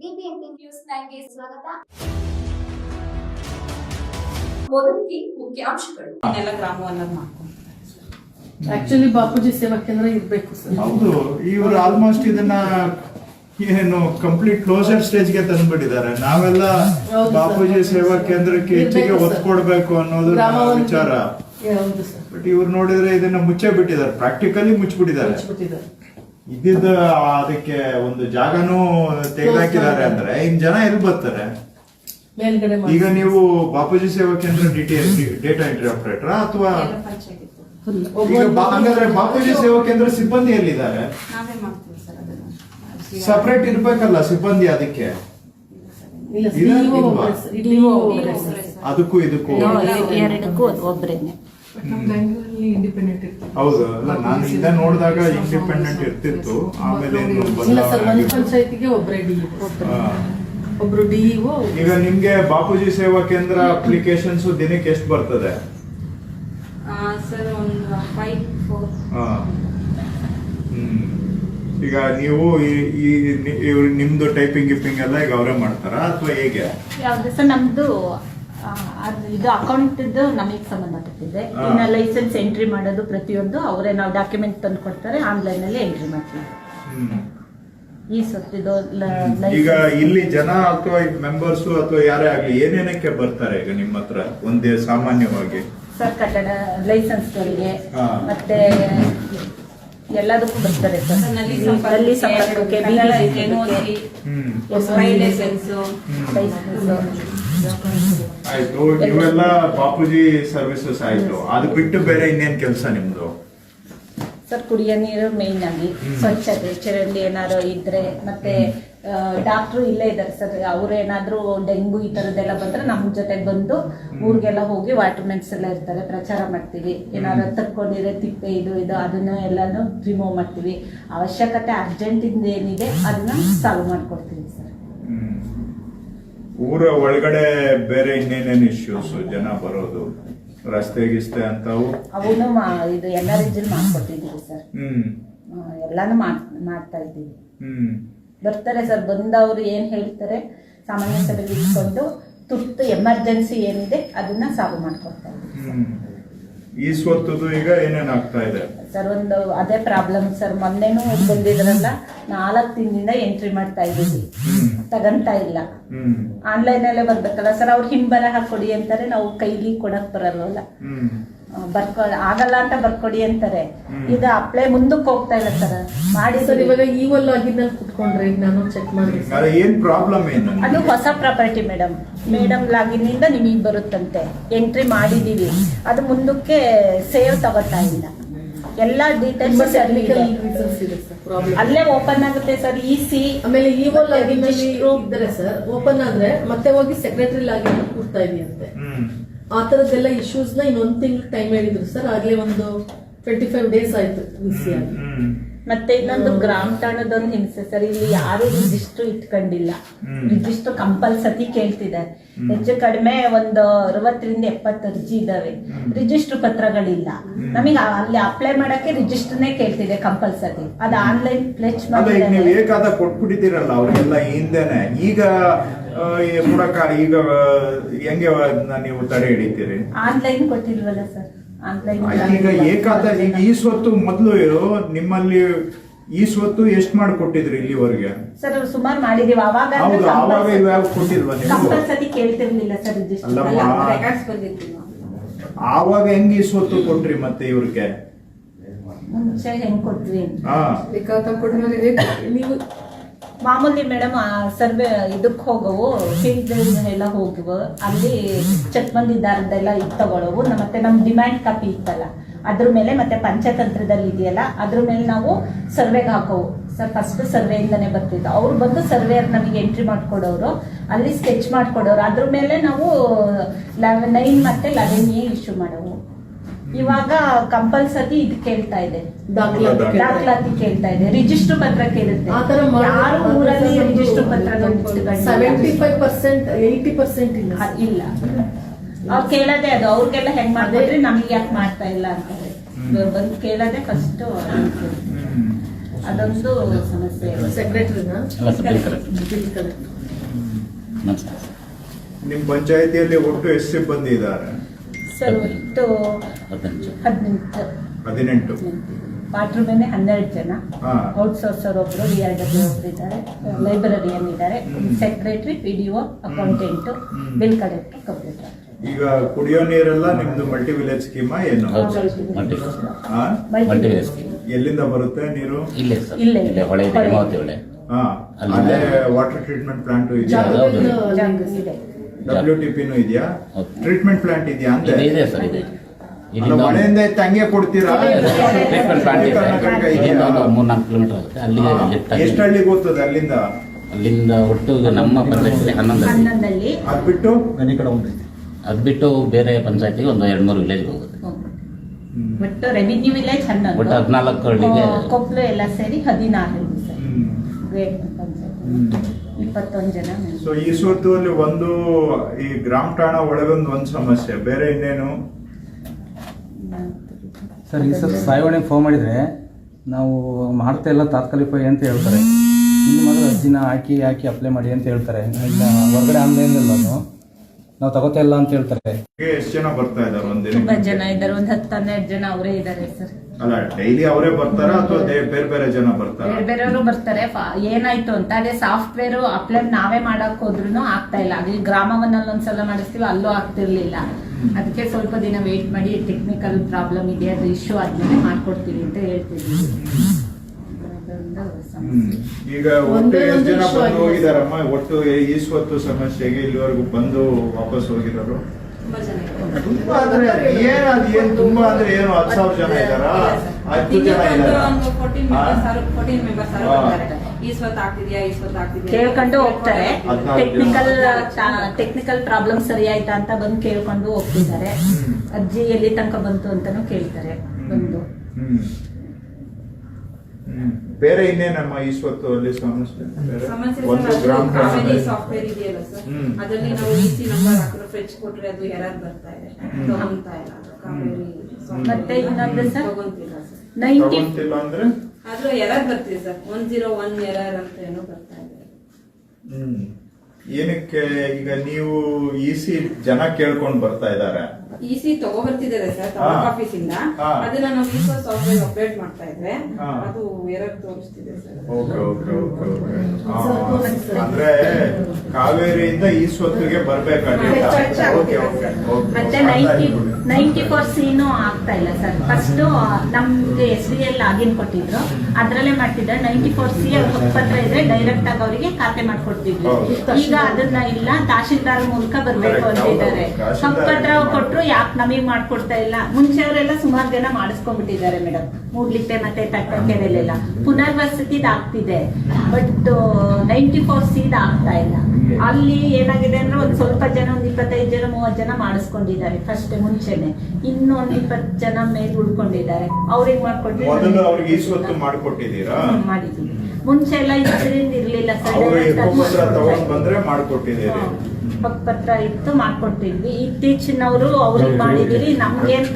BBMP news ನೈನ್ಗೆ ಸ್ವಾಗತ. ಮೊದಲಿಗೆ ಮುಖ್ಯಾಂಶಗಳು. ಇದೆಲ್ಲ ಗ್ರಾಮವನ್ನ ಆಕ್ಚುಲಿ ಬಾಪೂಜಿ ಸೇವಾ ಕೇಂದ್ರ ಇರಬೇಕು ಸರ್. ಹೌದು ಇವರು ಆಲ್ಮೋಸ್ಟ್ ಇದನ್ನ ಏನು ಕಂಪ್ಲೀಟ್ ಕ್ಲೋಸರ್ ಸ್ಟೇಜ್ಗೆ ತಂದ್ಬಿಟ್ಟಿದ್ದಾರೆ. ನಾವೆಲ್ಲ ಬಾಪೂಜಿ ಸೇವಾ ಕೇಂದ್ರಕ್ಕೆ ಹೆಚ್ಚಿಗೆ ಒತ್ತು. ಕೊಡ್ಬೇಕು ಅನ್ನೋದು ಗ್ರಾಮ ವಿಚಾರ. ಹೌದು ಸರ್. ಬಟ್ ಇವ್ರು ನೋಡಿದ್ರೆ ಇದನ್ನ ಮುಚ್ಚೇ ಬಿಟ್ಟಿದ್ದಾರೆ. ಪ್ರಾಕ್ಟಿಕಲಿ ಮುಚ್ಚಿಬಿಟ್ಟಿದ್ದಾರೆ. ಇದ್ದಿದ್ದ ಅದಕ್ಕೆ ಒಂದು ಜಾಗನೂ ತೆಗೆದಾಕಿದ್ದಾರೆ ಅಂದ್ರೆ ಇನ್ ಜನ ಎಲ್ಲಿ ಬರ್ತಾರೆ ಮೇಲ್ಗಡೆ ಮಾಡಿ. ಈಗ ನೀವು ಬಾಪೂಜಿ ಸೇವಾ ಕೇಂದ್ರ ಡೇಟಾ ಎಂಟ್ರಿ ಆಪರೇಟರ್ ಅಥವಾ. ಈಗ ಬಾ- ಹಂಗಾದ್ರೆ ಬಾಪೂಜಿ ಸೇವಾ ಕೇಂದ್ರ ಸಿಬ್ಬಂದಿ ಎಲ್ಲಿದ್ದಾರೆ ನಾವೇ ಮಾಡ್ತೀವಿ ಸರ್ ಅದನ್ನ ಸಪರೇಟ್ ಇರ್ಬೇಕಲ್ಲ ಸಿಬ್ಬಂದಿ ಅದಕ್ಕೆ ಇಲ್ಲ ಸರ್, ಇಲ್ಲ, DO ಇಲ್ವಾ? ಒಬ್ರೇ ಸರ್, ಇಲ್ಲಿ ಒಬ್ರೇ ಒಬ್ರೇ ಸರ್. ಸರ್. ಅದಕ್ಕೂ ಇದಕ್ಕೂ ಎರಡಕ್ಕೂ ಹೌದು ಅಲ್ಲ ನಾನು ಇದ ನೋಡಿದಾಗ ಇಂಡಿಪೆಂಡೆಂಟ್ ಇರ್ತಿತ್ತು ಆಮೇಲೆ ಏನು ಇಲ್ಲ ಸರ್ ಒಂದು ಬದಲಾವಣೆ ಪಂಚಾಯತಿಗೆ ಒಬ್ಬರೇ ಡಿ. ಒಬ್ರು ಡಿಇಒ ಈಗ ನಿಮ್ಗೆ ಬಾಪೂಜಿ ಸೇವಾ ಕೇಂದ್ರ ಅಪ್ಲಿಕೇಶನ್ಸ್ ದಿನಕ್ಕೆ ಎಷ್ಟು ಬರ್ತದೆ? ಸರ್ ಒಂದು ಫೈವ್ ಫೋರ್. ಈಗ ನೀವು ಈ- ನಿಮ್ದು ಟೈಪಿಂಗ್ ಗಿಫ್ಟಿಂಗ್ ಎಲ್ಲ ಈಗ ಅವರೇ ಮಾಡ್ತಾರಾ ಅಥವಾ ಹೇಗೆ? ಯಾವ್ದು? ಸರ್ ನಮ್ದು ಅದು ಇದು ಅಕೌಂಟ್ ನಮಗೆ ಸಂಬಂಧಪಟ್ಟಿದೆ. ಇನ್ನ ಲೈಸೆನ್ಸ್ ಎಂಟ್ರಿ ಮಾಡೋದು ಪ್ರತಿಯೊಂದು ಅವರೇ ನಾವು ಡಾಕ್ಯುಮೆಂಟ್ ತಂದು ಕೊಡ್ತಾರೆ ಆನ್ಲೈನ್ ಅಲ್ಲಿ ಎಂಟ್ರಿ ಮಾಡ್ತೀವಿ. ಈ ಸತ್ತಿದು ಈಗ ಇಲ್ಲಿ ಜನ ಅಥವಾ ಮೆಂಬರ್ಸ್ ಅಥವಾ ಯಾರೇ ಆಗ್ಲಿ ಏನೇನಕ್ಕೆ ಬರ್ತಾರೆ ಈಗ ನಿಮ್ಮ ಹತ್ರ? ಒಂದೇ ಸಾಮಾನ್ಯವಾಗಿ. ಸರ್ ಕಟ್ಟಡ ಲೈಸೆನ್ಸ್ಗಳಿಗೆ. ಮತ್ತೆ ಎಲ್ಲದಕ್ಕೂ ಬರ್ತಾರೆ ಸರ್. ನಲ್ಲಿ ನಲ್ಲಿ ಸಂಪರ್ಕಕ್ಕೆ ಲೈಸೆನ್ಸ್. ಲೈಸೆನ್ಸ್. ಆಯ್ತು ಇವೆಲ್ಲ ಬಾಪೂಜಿ ಸರ್ವಿಸಸ್ ಆಯ್ತು. ಅದು ಬಿಟ್ಟು ಬೇರೆ ಇನ್ನೇನ್ ಕೆಲಸ ನಿಮ್ದು? ಸರ್ ಕುಡಿಯೋ ನೀರು ಮೇಯ್ನ್ ಆಗಿ. ಸ್ವಚ್ಛತೆ ಚರಂಡಿ ಏನಾದ್ರು ಇದ್ರೆ ಮತ್ತೆ ಡಾಕ್ಟ್ರು ಇಲ್ಲೇ ಇದ್ದಾರೆ ಸರ್. ಅವ್ರು ಏನಾದ್ರು ಡೆಂಗು ಈ ತರದ್ದೆಲ್ಲ ಬಂದ್ರೆ ನಮ್ ಜೊತೆ ಬಂದು ಊರಿಗೆಲ್ಲ ಹೋಗಿ ವಾಟರ್ಮೆಂಟ್ಸ್ ಎಲ್ಲ ಇರ್ತಾರೆ ಪ್ರಚಾರ ಮಾಡ್ತೀವಿ. ಏನಾದ್ರು ತಕ್ಕೊಂಡಿದ್ರೆ ತಿಪ್ಪೆ ಇದು ಇದು ಅದನ್ನ ಎಲ್ಲಾನು ರಿಮೂವ್ ಮಾಡ್ತೀವಿ. ಅವಶ್ಯಕತೆ ಅರ್ಜೆಂಟ್ ಇಂದ ಏನಿದೆ ಅದನ್ನ ಸಾಲ್ವ್ ಮಾಡ್ಕೊಡ್ತೀವಿ ಸರ್. ಊರ ಒಳಗಡೆ ಬೇರೆ ಇನ್ನೇನೇನು ಇಶ್ಯೂಸ್ ಜನ ಬರೋದು ರಸ್ತೆ ಗಿಸ್ತೆ ಅಂತವು ಅವನು ಇದು ಎಲ್ಲ ರೀತಿಯಲ್ಲಿ ಮಾಡ್ಕೊಟ್ಟಿದ್ದೀವಿ ಸರ್. ಹ್ಮ್. ಎಲ್ಲಾನು ಮಾಡ್ ಮಾಡ್ತಾ ಇದ್ದೀವಿ. ಹ್ಮ್. ಬರ್ತಾರೆ ಸರ್ ಬಂದವರು ಏನ್ ಹೇಳ್ತಾರೆ ಸಾಮಾನ್ಯ ಸಭೆಗೆ ಇಟ್ಕೊಂಡು ತುರ್ತು ಎಮರ್ಜೆನ್ಸಿ ಏನಿದೆ ಅದನ್ನ ಸಾಲ್ವ್ ಮಾಡ್ಕೊಡ್ತಾರೆ ಹ್ಮ್. ಈ ಸ್ವತ್ತದು ಈಗ ಏನೇನ್ ಆಗ್ತಾ ಇದೆ? ಸರ್ ಒಂದು ಅದೇ ಪ್ರಾಬ್ಲಮ್ ಸರ್ ಮೊನ್ನೆನೂ ಬಂದಿದ್ರಲ್ಲ ನಾಲ್ಕು ದಿನದಿಂದ ಎಂಟ್ರಿ ಮಾಡ್ತಾ ಇದ್ದೀವಿ. ತಗಂತಾ ಇಲ್ಲ. ಆನ್ಲೈನ್ ಅಲ್ಲೇ ಬರ್ಬೇಕಲ್ಲ ಸರ್ ಅವ್ರು ಹಿಂಬರ ಹಾಕೊಡಿ ಅಂತಾರೆ ನಾವು ಕೈಲಿ ಕೊಡಕ್ ಬರಲ್ವಲ್ಲ? ಹ್ಮ್. ಬರ್ಕೊ ಆಗಲ್ಲ ಅಂತ ಬರ್ಕೊಡಿ ಅಂತಾರೆ. ಈಗ ಅಪ್ಲೈ ಮುಂದಕ್ಕೆ ಹೋಗ್ತಾ ಇಲ್ಲ ಸರ್. ಮಾಡಿ ಸರ್ ಇವಾಗ ಈ ಒಲ್ ಆಗಿದ್ದಲ್ಲಿ ಕುತ್ಕೊಂಡ್ರೆ ಈಗ ನಾನು ಚೆಕ್ ಮಾಡಿ ಅದೇ ಏನ್ ಪ್ರಾಬ್ಲಮ್ ಏನು ಅದು ಹೊಸ ಪ್ರಾಪರ್ಟಿ ಮೇಡಮ್ ಮೇಡಮ್ ಇಂದ ನಿಮಗೆ ಬರುತ್ತಂತೆ. ಎಂಟ್ರಿ ಮಾಡಿದೀವಿ. ಅದು ಮುಂದಕ್ಕೆ ಸೇವ್ ತಗೋತಾ ಇಲ್ಲ. ಎಲ್ಲ ಡೀಟೇಲ್ಸ್ ಅಲ್ಲೇ ಓಪನ್ ಆಗುತ್ತೆ ಸರ್ ಇ ಸಿ ಆಮೇಲೆ ರಿಜಿಸ್ಟ್ರು ಸರ್ ಓಪನ್ ಆದ್ರೆ ಮತ್ತೆ ಹೋಗಿ ಸೆಕ್ರೆಟರಿ ಲಾಗಿ ಕೂರ್ತಾ ಇದೆಯಂತೆ ಆ ತರದ್ದೆಲ್ಲ ಇಶ್ಯೂಸ್ನ ಇನ್ನೊಂದ್ ತಿಂಗಳು ಟೈಮ್ ಹೇಳಿದ್ರು ಸರ್ ಆಗ್ಲೇ ಒಂದು ಟ್ವೆಂಟಿ ಫೈವ್ ಡೇಸ್ ಆಯ್ತು ಬಿಸಿ ಆಗಿ ಹ್ಮ್. ಮತ್ತೆ ಇನ್ನೊಂದು ಗ್ರಾಮ ಠಾಣದೊಂದು ಹಿಂಸೆ ಸರ್ ಇಲ್ಲಿ ಯಾರು ರಿಜಿಸ್ಟರ್ ಇಟ್ಕೊಂಡಿಲ್ಲ. ರಿಜಿಸ್ಟ್ರು ಕಂಪಲ್ಸತಿ ಕಂಪಲ್ಸರಿ ಕೇಳ್ತಿದ್ದಾರೆ. ಹೆಚ್ಚು ಕಡಿಮೆ ಒಂದು ಅರವತ್ತರಿಂದ ಎಪ್ಪತ್ತು ಅರ್ಜಿ ಇದಾವೆ ರಿಜಿಸ್ಟರ್ ಪತ್ರಗಳಿಲ್ಲ. ನಮಗೆ ಅಲ್ಲಿ ಅಪ್ಲೈ ಮಾಡಕ್ಕೆ ರಿಜಿಸ್ಟರ್ನೇ ಕೇಳ್ತಿದೆ ಕಂಪಲ್ಸರಿ. ಅದು ಆನ್ಲೈನ್ ನೀವು ಏಕಾದ ಕೊಟ್ಬಿಟ್ಟಿದ್ದೀರಲ್ಲ ಅವ್ರಿಗೆಲ್ಲ ಹಿಂದೆನೆ. ಈಗ ಈಗ ಹೆಂಗೆ ನೀವು ತಡೆ ಹಿಡಿತೀರಿ? ಆನ್ಲೈನ್ ಕೊಟ್ಟಿಲ್ವಲ್ಲ ಸರ್. ಈಗ ಏಕಾದ ಈಗ ಈ ಸ್ವತ್ತು ಮೊದಲು ನಿಮ್ಮಲ್ಲಿ ಈ ಸ್ವತ್ತು ಎಷ್ಟು ಮಾಡಿ ಕೊಟ್ಟಿದ್ರಿ ಇಲ್ಲಿವರೆಗೆ? ಸರ್ ಸುಮಾರು ಮಾಡಿದೀವಿ ಅವಾಗ ಹೌದು ಆವಾಗ ಇವ್ಯಾವ ಕೊಟ್ಟಿಲ್ವಾ ನೀವು ಕೇಳ್ತಿರ್ಲಿಲ್ಲ ಸರ್ ಆವಾಗ ಹೆಂಗ್ ಈ ಸ್ವತ್ತು ಕೊಟ್ರಿ ಮತ್ತೆ ಇವ್ರಿಗೆ? ಮುಂಚೆ ಹೆಂಗ್ ಕೊಟ್ರಿ ಹಾ. ನೀವು ಮಾಮೂಲಿ ಮೇಡಮ್ ಸರ್ವೆ ಇದಕ್ಕೆ ಹೋಗವು ಫೀಲ್ಡ್ ಎಲ್ಲ ಹೋಗುವ. ಅಲ್ಲಿ ಚೆಕ್ ಬಂದಿದ್ದಾರದೆಲ್ಲ ಇದು ತಗೊಳ್ಳವು ಮತ್ತೆ ನಮ್ ಡಿಮ್ಯಾಂಡ್ ಕಾಪಿ ಇತ್ತಲ್ಲ. ಅದ್ರ ಮೇಲೆ ಮತ್ತೆ ಪಂಚತಂತ್ರದಲ್ಲಿ ಇದೆಯಲ್ಲ, ಅದ್ರ ಮೇಲೆ ನಾವು ಸರ್ವೆಗೆ ಹಾಕೋವು. ಸರ್ ಫಸ್ಟ್ ಸರ್ವೆಯಿಂದನೇ ಬರ್ತಿದ್ದು ಅವ್ರು ಬಂದು ಸರ್ವೆಯರ್ ನಮಗೆ ಎಂಟ್ರಿ ಮಾಡ್ಕೊಡೋರು. ಅಲ್ಲಿ ಸ್ಕೆಚ್ ಮಾಡ್ಕೊಡೋರು. ಅದ್ರ ಮೇಲೆ ನಾವು ನೈನ್ ಮತ್ತೆ ಲೆವೆನ್ ಇಶ್ಯೂ ಮಾಡೋವು. ಇವಾಗ ಕಂಪಲ್ಸರಿ ಇದು ಕೇಳ್ತಾ ಇದೆ. ದಾಖಲಾತಿ ಕೇಳ್ತಾ ಇದೆ. ರಿಜಿಸ್ಟರ್ ಪತ್ರ ಕೇಳುತ್ತೆ. ಯಾರು ಊರಲ್ಲಿ ರಿಜಿಸ್ಟರ್ ಪತ್ರ seventy five percent eighty percent ಇಲ್ಲ ಇಲ್ಲ. ಅವ್ರು ಕೇಳದೆ ಅದು ಅವ್ರಿಗೆಲ್ಲ ಹೆಂಗ್ ಮಾಡಿದ್ರೆ ನಮ್ಗೆ ಯಾಕೆ ಮಾಡ್ತಾ ಇಲ್ಲ ಅಂತಾರೆ. ಬಂದು ಕೇಳದೆ ಫಸ್ಟ್. ಅದೊಂದು ಸಮಸ್ಯೆ. ಸೆಕ್ರೆಟರಿನ ನಿಮ್ ಪಂಚಾಯತಿಯಲ್ಲಿ ಒಟ್ಟು ಎಷ್ಟು ಸಿಬ್ಬಂದಿ ಇದ್ದಾರೆ? ಸರ್ ಒಟ್ಟು ಹದಿನೆಂಟು. ಹದಿನೆಂಟು. ಹದಿನೆಂಟು ವಾಟರ್ ಮೇಲೆ ಹನ್ನೆರಡು ಜನ. ಹಾ. ಔಟ್ಸೋರ್ಸರ್ ಒಬ್ರು ಡಿ ಆರ್ ಡಬ್ಲ್ಯೂ ಒಬ್ರು ಇದ್ದಾರೆ ಲೈಬ್ರರಿಯನ್ ಇದ್ದಾರೆ. Secretary P D O accountant. Bill collector computer ಈಗ ಕುಡಿಯೋ ನೀರೆಲ್ಲ ನಿಮ್ದು ಮಲ್ಟಿ ವಿಲೇಜ್ ಸ್ಕೀಮಾ ಏನು? ಮಲ್ಟಿ ಆ? ಮಲ್ಟಿ ಸ್ಕೀಮ್ ಎಲ್ಲಿಂದ ಬರುತ್ತೆ ನೀರು? ಇಲ್ಲೇ ಸರ್. ಇಲ್ಲೇ. ಇಲ್ಲೇ ಹೊಳೆ ಹೊಳೆ. ಹೇಮಾವತಿ ಹೊಳೆ. ಹಾ. ಅಲ್ಲೇ ವಾಟರ್ ಟ್ರೀಟ್ಮೆಂಟ್ ಪ್ಲಾಂಟ್. ಇದೆ. ಡಬ್ಲ್ಯೂ ಟಿ ಪಿನೂ ಇದೆಯಾ? ಟ್ರೀಟ್ಮೆಂಟ್ ಪ್ಲಾಂಟ್ ಇದೆಯಾ ಅಂತ ಇದೆ ಇದೆ ಸರ್ ಇದೆ. ಅಲ್ಲ, ಎತ್ತಿ ಹಂಗೆ ಕೊಡ್ತೀರಾ? ಟ್ರೀಟ್ಮೆಂಟ್ ಪ್ಲಾಂಟ್ ಇದೆ. ಕರ್ನಾಟಕ ಇಲ್ಲಿಂದ ಇದೆಯಾ? ಒಂದು ಮೂರ್ನಾಲ್ಕು ಕಿಲೋಮೀಟರ್ ಆಗುತ್ತೆ ಅಲ್ಲಿಗೆ ಲಿಫ್ಟ್ ಎಷ್ಟು ಹಳ್ಳಿ ಗೊತ್ತದೆ ಅಲ್ಲಿಂದ? ಅಲ್ಲಿಂದ ಒಟ್ಟು ಈಗ ನಮ್ಮ ಪಂಚಾಯತಿಗೆ ಹನ್ನೊಂದು ಹಳ್ಳಿ. ಹನ್ನೊಂದಲ್ಲಿ ಅದ್ ಬಿಟ್ಟು? ಅದ್ ಬಿಟ್ಟು ಬೇರೆ ಪಂಚಾಯತಿಗೆ ಒಂದು ಎರಡು ಮೂರು ವಿಲೇಜ್ ಹೋಗುತ್ತೆ. ಒಟ್ಟು ರೆವಿನ್ಯೂ ವಿಲೇಜ್ ಒಟ್ಟು ಹನ್ನೊಂದು ಹದಿನಾಲ್ಕು ಹಳ್ಳಿಗೆ ಕೊಪ್ಪಳು ಎಲ್ಲ ಸೇರಿ ಹದಿನಾರು ಸರ್. ಹ್ಮ್. ಗ್ರೇಟ್. ಇಪ್ಪತ್ತೊಂದು ಜನ. ಸೊ ಈ ಸುತ್ತುವಲ್ಲಿ ಒಂದು ಈ ಗ್ರಾಮ ಠಾಣ ಒಳಗೊಂದು ಒಂದು ಸಮಸ್ಯೆ. ಬೇರೆ ಇನ್ನೇನು? ಸರ್ ಈ ಸರ್ ಸಾಯವಾಣಿಗೆ ಫೋನ್ ಮಾಡಿದರೆ ನಾವು ಮಾಡ್ತಾ ಇಲ್ಲ ತಾತ್ಕಾಲಿಕ ಅಂತ ಹೇಳ್ತಾರೆ. ಇಲ್ಲಿ ಮಾತ್ರ ಅರ್ಜಿನ ಹಾಕಿ ಹಾಕಿ ಅಪ್ಲೈ ಮಾಡಿ ಅಂತ ಹೇಳ್ತಾರೆ. ಇಲ್ಲ ಹೊರಗಡೆ ಆನ್ಲೈನ್ ಅದು. ನಾವು ತಗೋತಾ ಇಲ್ಲ ಅಂತ ಹೇಳ್ತಾರೆ. ಎಷ್ಟು ಜನ ಬರ್ತಾ ಇದ್ದಾರೆ ಒಂದು ತುಂಬಾ ಜನ ಇದ್ದಾರೆ. ಒಂದ್ ಹತ್ತು ಹನ್ನೆರಡು ಜನ ಅವರೇ ಇದ್ದಾರೆ ಸರ್. ಅಲ್ಲ ಡೈಲಿ ಅವರೇ ಬರ್ತಾರ ಅಥವಾ ಬೇರೆ ಬೇರೆ ಜನ ಬರ್ತಾರೆ? ಬೇರೆ ಬೇರೆಯವರು ಬರ್ತಾರೆ. ಏನಾಯ್ತು ಅಂತ ಅದೇ ಸಾಫ್ಟ್ವೇರ್ ಅಪ್ಲೈ ನಾವೇ ಮಾಡಕ್ ಹೋದ್ರು ಆಗ್ತಾ ಇಲ್ಲ. ಅಲ್ಲಿ ಗ್ರಾಮವನ್ನಲ್ಲಿ ಒಂದ್ಸಲ ಮಾಡಿಸ್ತೀವಿ ಅಲ್ಲೂ ಆಗ್ತಿರ್ಲಿಲ್ಲ. ಅದಕ್ಕೆ ಸ್ವಲ್ಪ ದಿನ ವೇಟ್ ಮಾಡಿ ಟೆಕ್ನಿಕಲ್ ಪ್ರಾಬ್ಲಮ್ ಇದೆ ಅದು ಇಶ್ಯೂ ಆದ್ಮೇಲೆ ಮಾಡ್ಕೊಡ್ತೀವಿ ಅಂತ ಹೇಳ್ತಿದ್ವಿ. ಈಗ ಒಟ್ಟು ಎಷ್ಟು ಜನ ಬಂದು. ಹೋಗಿದಾರಮ್ಮ? ಒಟ್ಟು ಈಸ್ವತ್ತು ಸ್ವತ್ತು ಸಮಸ್ಯೆಗೆ ಇಲ್ಲಿವರೆಗೂ ಬಂದು ವಾಪಸ್ ಹೋಗಿರೋರು? ತುಂಬಾ ಅಂದ್ರೆ ಏನ್ ಅದ್ ಏನ್ ತುಂಬಾ ಅಂದ್ರೆ ಏನು ಹತ್ತು ಸಾವಿರ ಜನ ಇದಾರ ಹತ್ತು ಜನ ಇದಾರ ಕೇಳ್ಕೊಂಡು ಹೋಗ್ತಾರೆ. ಜನ. ಟೆಕ್ನಿಕಲ್ ಟೆಕ್ನಿಕಲ್ ಪ್ರಾಬ್ಲಮ್ ಸರಿ ಆಯ್ತಾ ಅಂತ ಬಂದು ಕೇಳ್ಕೊಂಡು ಹೋಗ್ತಿದ್ದಾರೆ. ಅಜ್ಜಿ ಎಲ್ಲಿ ತನಕ ಬಂತು ಅಂತಾನು ಕೇಳ್ತಾರೆ. ಬಂದು. ಹ್ಮ್. ಹ್ಮ್. ಬೇರೆ ಇನ್ನೇನಮ್ಮ ಈ ಸ್ವತ್ತು ಅಲ್ಲಿ ಸಮಸ್ಯೆ? ಒಂದು ಗ್ರಾಮ ಕಾವೇರಿ ಠಾಣದಲ್ಲಿ ಸಾಫ್ಟ್ವೇರ್ ಇದೆಯಲ್ಲ ಸರ್. ಅದರಲ್ಲಿ ನಾವು ನಂಬರ್ ಹಾಕಿದ್ರೆ ಫೆಚ್ ಕೊಟ್ರೆ ಅದು ಎರರ್ ಬರ್ತಾ ಇದೆ. ಹ್ಮ್. ತಗೊಂತಾ ಇಲ್ಲ. ಮತ್ತೆ ಇನ್ನೊಂದು ಸರ್? ತಗೊಂತಿಲ್ಲ ಸರ್. ನೈಂಟಿ ಅಂದ್ರೆ? ಆದ್ರೂ ಎರರ್ ಬರ್ತಿದೆ sir. One zero one error ಅಂತ ಏನೋ ಬರ್ತಾ ಇದೆ. ಹ್ಮ್. ಏನಕ್ಕೆ ಈಗ ನೀವು ಇಸಿ ಸಿ ಜನ ಕೇಳ್ಕೊಂಡು ಬರ್ತಾ ಇದಾರೆ ಇ ಸಿ ತಗೋ ಬರ್ತಿದ್ದಾರೆ ಸರ್. ತಾಲೂಕ್ ಆಫೀಸ್ ಇಂದ. ಅದನ್ನ ನಾವು ಈ ಸಾಫ್ಟ್ವೇರ್ ಅಪ್ಡೇಟ್ ಮಾಡ್ತಾ ಇದ್ರೆ ಅದು error ತೋರಿಸ್ತಿದೆ sir. Okay okay okay okay. ಅಂದ್ರೆ ಕಾವೇರಿಯಿಂದ ಈ ಸ್ವತ್ತಿಗೆ ಬರ್ಬೇಕಾಗಿಲ್ಲ ಹೆಚ್ಚು ಓಕೆ. ಮತ್ತೆ ನೈಂಟಿ ನೈಂಟಿ ಫೋರ್ ಸಿನೂ ಆಗ್ತಾ ಇಲ್ಲ ಸರ್. ಫಸ್ಟ್ ನಮ್ಗೆ ಎಸ್ ಬಿ ಎಲ್ ಆಗಿನ್ ಕೊಟ್ಟಿದ್ರು. ಅದ್ರಲ್ಲೇ ಮಾಡ್ತಿದ್ರೆ ನೈಂಟಿ ಫೋರ್ ಸಿ ಅವ್ರ ಹತ್ರ ಇದ್ರೆ ಡೈರೆಕ್ಟ್ ಆಗಿ ಅವರಿಗೆ ಖಾತೆ ಮಾಡ್ಕೊಡ್ತಿದ್ವಿ ಈಗ ಅದನ್ನ ಇಲ್ಲ ತಹಶೀಲ್ದಾರ್ ಮೂಲಕ ಬರ್ಬೇಕು ಅಂತ ಅಂತಿದ್ದಾರೆ ಹಕ್ಕತ್ರ ಕೊಟ್ರು ಯಾಕೆ ನಮಗೆ ಮಾಡ್ಕೊಡ್ತಾ ಇಲ್ಲ? ಮುಂಚೆ ಅವರೆಲ್ಲ ಸುಮಾರು ಜನ ಮಾಡಿಸ್ಕೊಂಡ್ಬಿಟ್ಟಿದ್ದಾರೆ ಮೇಡಮ್ ಮೂಡ್ಲಿಕ್ಕೆ ಮತ್ತೆ ತಟ್ಟಕೆರೆಲೆಲ್ಲ ಪುನರ್ವಸತಿ ಆಗ್ತಿದೆ. ಬಟ್ ನೈಂಟಿ ಫೋರ್ ಸೀದ್ ಆಗ್ತಾ ಇಲ್ಲ. ಅಲ್ಲಿ ಏನಾಗಿದೆ ಅಂದ್ರೆ ಒಂದ್ ಸ್ವಲ್ಪ ಜನ ಒಂದ್ ಇಪ್ಪತ್ತೈದು ಜನ ಮೂವತ್ ಜನ ಮಾಡಿಸ್ಕೊಂಡಿದ್ದಾರೆ ಫಸ್ಟ್ ಮುಂಚೆನೆ. ಇನ್ನು ಒಂದ್ ಇಪ್ಪತ್ತು ಜನ ಮೇಲೆ ಉಳ್ಕೊಂಡಿದ್ದಾರೆ. ಅವ್ರಿಗೆ ಮಾಡ್ಕೊಟ್ರೆ ಮಾಡಿಕೊಟ್ಟಿದ್ದೀರಾ? ಹ್ಮ್, ಮಾಡಿದ್ದೀವಿ ಮುಂಚೆ ಎಲ್ಲ ಇದರಿಂದ ಇರ್ಲಿಲ್ಲ ಆಗಿ ಹಕ್ಕುಪತ್ರ ತಗೊಂಡ್ ಬಂದ್ರೆ ಮಾಡ್ಕೊಟ್ಟಿದ್ದೀರಿ. ಪತ್ರ ಇತ್ತು ಮಾಡ್ಕೊಟ್ಟಿದ್ವಿ. ಇತ್ತೀಚಿನವರು ಅವ್ರಿಗೆ ಮಾಡಿದಿರಿ ನಮ್ಗೇನ್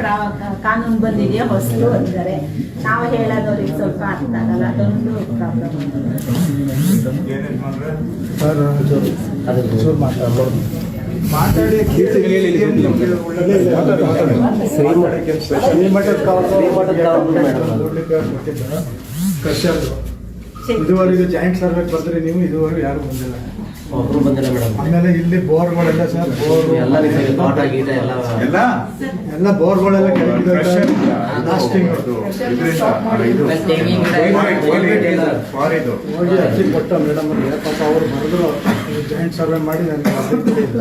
ಕಾನೂನು ಬಂದಿದೆಯೋ ಹೊಸದು ಅಂತಾರೆ. ನಾವು ಹೇಳೋದವ್ರಿಗೆ ಸ್ವಲ್ಪ ಅರ್ಥ ಆಗಲ್ಲ ಅದೊಂದು ಪ್ರಾಬ್ಲಮ್ ಮಾತಾಡಿ ಏನ್ ನಿಮ್ಗೆ special? ಇದುವರೆಗೂ ಜಾಯಿಂಟ್ ಸರ್ವೆ ಬಂದ್ರೆ ನೀವು ಇದುವರೆಗೂ ಯಾರು ಬಂದಿಲ್ಲ. ಒಬ್ರು ಬಂದಿಲ್ಲ ಮೇಡಮ್. ಆಮೇಲೆ ಇಲ್ಲಿ ಬೋರ್ಗಳೆಲ್ಲ ಸರ್ ಬೋರ್ ಎಲ್ಲ ತೋಟ ಗೀಟ ಎಲ್ಲ ಎಲ್ಲ? ಎಲ್ಲ ಬೋರ್ಗಳೆಲ್ಲ. ಲಾಸ್ಟಿಂಗ್ ಹೋಗಿ ಅರ್ಜಿ ಕೊಟ್ಟ ಮೇಡಮ್ ಅವ್ರಿಗೆ ಪಾಪ ಅವ್ರು ಬರೆದ್ರು ಜಾಯಿಂಟ್ ಸರ್ವೆ ಮಾಡಿ ನನಗೆ ಇಲ್ಲ.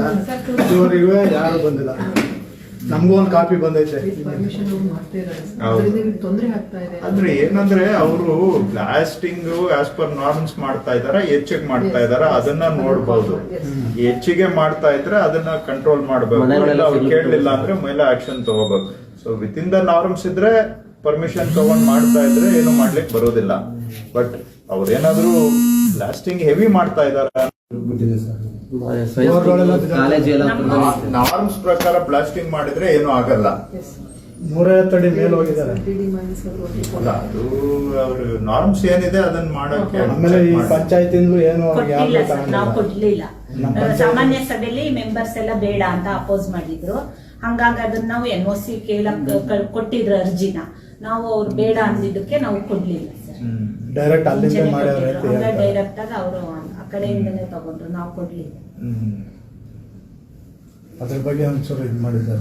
ಇದುವರೆಗೂ ಯಾರು ಬಂದಿಲ್ಲ. ನಮಗೂ ಒಂದು ಕಾಪಿ ಬಂದೈತೆ. ಪರ್ಮಿಷನ್ ಮಾಡ್ತಾ ಇದ್ದಾರೆ ಸರ್. ಹೌದು. ಅದರಿಂದ ನಿಮ್ಗೆ ತೊಂದರೆ ಆಗ್ತಾ ಇದೆ. ಅಂದ್ರೆ ಏನಂದ್ರೆ ಅವರು ಬ್ಲಾಸ್ಟಿಂಗ್ ಆಸ್ ಪರ್ ನಾರ್ಮ್ಸ್ ಮಾಡ್ತಾ ಇದಾರ ಹೆಚ್ಚಿಗೆ ಮಾಡ್ತಾ ಇದಾರ ಅದನ್ನ ನೋಡ್ಬೋದು. ಹೆಚ್ಚಿಗೆ ಮಾಡ್ತಾ ಇದ್ರೆ ಅದನ್ನ ಕಂಟ್ರೋಲ್ ಮಾಡ್ಬೇಕು. ಅವ್ರು ಕೇಳಲಿಲ್ಲ ಅಂದ್ರೆ ಮೇಲೆ ಆಕ್ಷನ್ ತಗೋಬೇಕು. So with in the norms ಇದ್ರೆ ಪರ್ಮಿಷನ್ ತಗೊಂಡ್ ಮಾಡ್ತಾ ಇದ್ರೆ ಏನು ಮಾಡ್ಲಿಕ್ಕೆ ಬರೋದಿಲ್ಲ. ಬಟ್ ಅವ್ರೇನಾದ್ರೂ ಬ್ಲಾಸ್ಟಿಂಗ್ ಹೆವಿ ಮಾಡ್ತಾ ಇದಾರ ನಾರ್ಮ್ಸ್ ಪ್ರಕಾರ ಬ್ಲಾಸ್ಟಿಂಗ್ ಮಾಡಿದ್ರೆ ಏನು ಆಗಲ್ಲ. ಅಡಿ ಮೇಲೆ ಹೋಗಿದ್ದಾರೆ. ಅದು ಅಲ್ಲ ಅದು ಅವರು ನಾರ್ಮ್ಸ್ ಏನಿದೆ ಅದನ್ನ ಮಾಡಕ್ಕೆ ಆಮೇಲೆ ಈ ಮಾಡಿ. ಏನು ಅವ್ರಿಗೆ ಕೊಟ್ಟಿಲ್ಲ ಯಾವ್ದು ಸರ್ ನಾವು ಕೊಡ್ಲಿಲ್ಲ ಸಾಮಾನ್ಯ ಸಭೆಯಲ್ಲಿ ಮೆಂಬರ್ಸ್ ಎಲ್ಲ ಬೇಡ ಅಂತ ಅಪೋಸ್ ಮಾಡಿದ್ರು. ಹಂಗಾಗಿ ಅದನ್ನ ನಾವು ಎನ್ ಒ ಸಿ ಕೇಳಕ್ ಕ- ಕೊಟ್ಟಿದ್ರು ಅರ್ಜಿನ. ನಾವು ಅವ್ರು ಬೇಡ ಅಂದಿದ್ದಕ್ಕೆ ನಾವು ಕೊಡ್ಲಿಲ್ಲ ಸರ್. ಡೈರೆಕ್ಟ್ ಅಲ್ಲಿಂದ. ಡೈರೆಕ್ಟ್ ಆಗಿ ಅವರು ಆ ಕಡೆಯಿಂದನೇ ತಗೊಂಡ್ರು ನಾವು ಕೊಡ್ಲಿಲ್ಲ ಹ್ಮ್. ಅದ್ರ ಬಗ್ಗೆ ಒಂಚೂರು ಇದು ಮಾಡಿದ್ದಾರೆ